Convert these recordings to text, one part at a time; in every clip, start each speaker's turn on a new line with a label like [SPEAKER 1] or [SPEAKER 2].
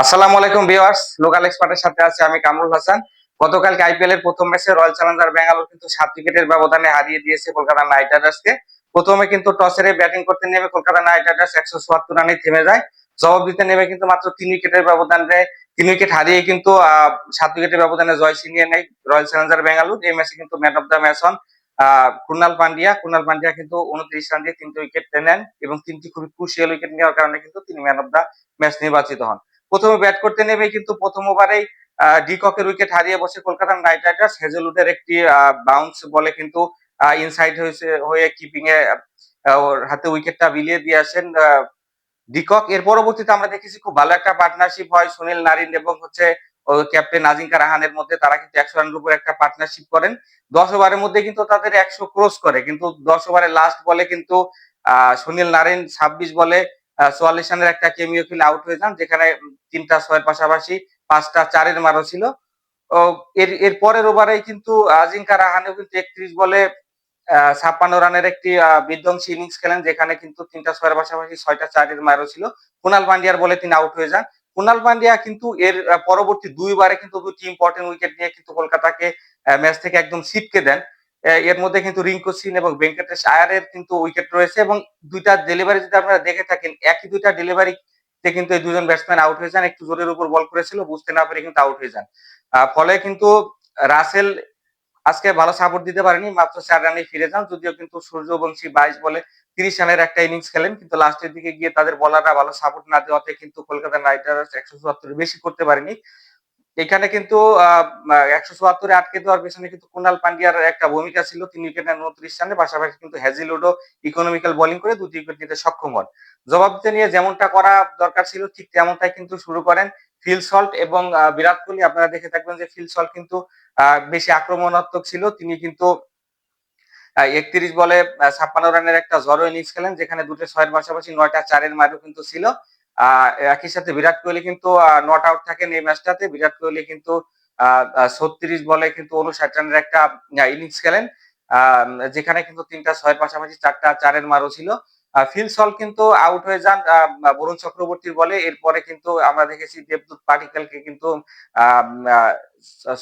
[SPEAKER 1] আসসালামু আলাইকুম viewers, local এক্সপার্টের সাথে আছে আমি কামরুল হাসান। গতকালকে আইপিএল এর প্রথম ম্যাচে রয়্যাল চ্যালেঞ্জার ব্যাঙ্গালোর কিন্তু সাত উইকেটের ব্যবধানে হারিয়ে দিয়েছে কলকাতা নাইট রাইডার্সকে। প্রথমে কিন্তু টসের ব্যাটিং করতে নেমে কলকাতা নাইট রাইডার্স একশো চুয়াত্তর রানে থেমে যায়। জবাব দিতে নেমে কিন্তু মাত্র তিন উইকেটের ব্যবধানে তিন উইকেট হারিয়ে কিন্তু সাত উইকেটের ব্যবধানে জয় ছিনিয়ে নেয় রয়্যাল চ্যালেঞ্জার ব্যাঙ্গালোর। এই ম্যাচে কিন্তু ম্যান অফ দ্য ম্যাচ হন কুনাল পান্ডিয়া। কুনাল পান্ডিয়া কিন্তু উনত্রিশ রান দিয়ে তিনটি উইকেট নেন এবং তিনটি খুবই ক্রুশিয়াল উইকেট নেওয়ার কারণে কিন্তু তিনি ম্যান অফ দ্য ম্যাচ নির্বাচিত হন। প্রথমে ব্যাট করতে নেমে কিন্তু প্রথম ওভারেই ডিককের উইকেট হারিয়ে বসে কলকাতা নাইট রাইডার্স। হেজেলউডের একটি বাউন্স বলে কিন্তু ইনসাইড হয়েছে, হয়ে কিপিং এ ওর হাতে উইকেটটা বিলিয়ে দিয়ে আসেন ডিকক। এর পরবর্তীতে আমরা দেখেছি খুব ভালো একটা পার্টনারশিপ হয় সুনীল নারিন এবং হচ্ছে ক্যাপ্টেন আজিঙ্কা রাহানের মধ্যে। তারা কিন্তু একশো রানের উপর একটা পার্টনারশিপ করেন। দশ ওভারের মধ্যে কিন্তু তাদের একশো ক্রস করে। কিন্তু দশ ওভারের লাস্ট বলে কিন্তু সুনীল নারিন ছাব্বিশ বলে চুয়াল্লিশ রানের একটা কেমিও খেলে আউট হয়ে যান, যেখানে তিনটা, ছয়ের পাশাপাশি পাঁচটা, চারের মারও ছিল। এর এর পরের ওভারে কিন্তু আজিঙ্কা রাহানেও কিন্তু একত্রিশ বলে ছাপ্পান্ন রানের একটি বিধ্বংসী ইনিংস খেলেন, যেখানে কিন্তু তিনটা, ছয়ের পাশাপাশি ছয়টা, চারের মারও ছিল। কুনাল পান্ডিয়ার বলে তিনি আউট হয়ে যান। কুনাল পান্ডিয়া কিন্তু এর পরবর্তী দুইবারে কিন্তু দুটি ইম্পর্টেন্ট উইকেট নিয়ে কিন্তু কলকাতাকে ম্যাচ থেকে একদম ছিটকে দেন। এর মধ্যে কিন্তু রিঙ্কু সিং এবং ভেঙ্কটেশ আয়ারের কিন্তু উইকেট রয়েছে এবং দুইটা ডেলিভারি যদি আপনারা দেখে থাকেন, একই দুইটা ডেলিভারি তে কিন্তু এই দুজন ব্যাটসম্যান আউট হয়ে যান। একটু জোরের উপর বল করেছিল, বুঝতে না পেরে কিন্তু আউট হয়ে যান। ফলে কিন্তু রাসেল আজকে ভালো সাপোর্ট দিতে পারেনি, মাত্র চার রানে ফিরে যান। যদিও কিন্তু সূর্যবংশী বাইশ বলে তিরিশ রানের একটা ইনিংস খেলেন, কিন্তু লাস্টের দিকে গিয়ে তাদের বলাররা ভালো সাপোর্ট না দেওয়াতে কিন্তু কলকাতা নাইট রাইডার্স একশো চুয়াত্তর বেশি করতে পারেনি। এখানে কিন্তু একশো চুয়াত্তরে আটকে দেওয়ার পেছনে কিন্তু কুনাল পান্ডিয়ার একটা ভূমিকা ছিল। তিনি উইকেট নেন উনত্রিশ রানে, পাশাপাশি কিন্তু হ্যাজিলুডও ইকোনমিক্যাল বোলিং করে দুটি উইকেট নিতে সক্ষম হন। জবাব দিতে নিয়ে যেমনটা করা দরকার ছিল, ঠিক তেমনটাই কিন্তু শুরু করেন ফিল সল্ট এবং বিরাট কোহলি। আপনারা দেখে থাকবেন যে ফিল সল্ট কিন্তু বেশি আক্রমণাত্মক ছিল। তিনি কিন্তু একত্রিশ বলে ছাপ্পান্ন রানের একটা জড়ো ইনিংস খেলেন, যেখানে দুটো ছয়ের পাশাপাশি নয়টা চারের মারও কিন্তু ছিল। একই সাথে বিরাট কোহলি কিন্তু নট আউট থাকেন এই ম্যাচটাতে বিরাট কোহলি কিন্তু ছত্রিশ বলে কিন্তু উনষাট রানের একটা ইনিংস খেলেন। যেখানে কিন্তু তিনটা, ছয়ের পাশাপাশি চারটা, চারের মারও ছিল। ফিল সল কিন্তু আউট হয়ে যান বরুণ চক্রবর্তীর বলে। এরপরে কিন্তু আমরা দেখেছি দেবদূত পাটিকেলকে কিন্তু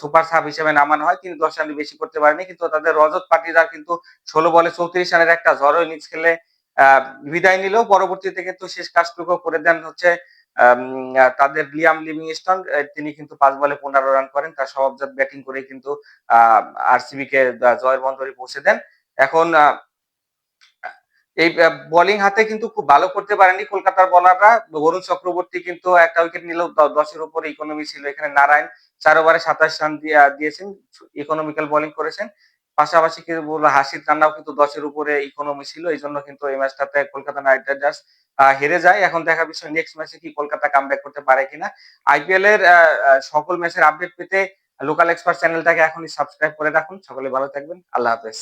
[SPEAKER 1] সুপার সাব হিসেবে নামানো হয়। তিনি দশ রান বেশি করতে পারেনি কিন্তু তাদের রজত পাটিদার কিন্তু ষোলো বলে চৌত্রিশ রানের একটা ঝড়ো ইনিংস খেলে বিদায় নিলেও পরবর্তীতে কিন্তু শেষ কাজটুকু করে দেন হচ্ছে তাদের লিয়াম লিভিংস্টন তিনি কিন্তু পাঁচ বলে পনেরো রান করেন, তার স্বভাবজাত ব্যাটিং করে কিন্তু আরসিবি কে জয়ের বন্দরে পৌঁছে দেন। এখন এই বোলিং হাতে কিন্তু খুব ভালো করতে পারেনি কলকাতার বলাররা বরুণ চক্রবর্তী কিন্তু একটা উইকেট নিলেও দশের উপরে ইকোনমি ছিল। এখানে নারায়ণ চার ওভারে সাতাশ রান দিয়েছেন ইকোনমিক্যাল বোলিং করেছেন। পাশাপাশি কিন্তু বলব হাসির কান্নাও কিন্তু দশের উপরে ইকোনমি ছিল, এই জন্য কিন্তু এই ম্যাচটাতে কলকাতা নাইট রাইডার্স হেরে যায়। এখন দেখা বিষয় নেক্সট ম্যাচে কি কলকাতা কাম করতে পারে কিনা। আইপিএল এর সকল ম্যাচের আপডেট পেতে লোকাল এক্সপার্ট চ্যানেলটাকে এখনই সাবস্ক্রাইব করে রাখুন। সকলে ভালো থাকবেন। আল্লাহ হাফেজ।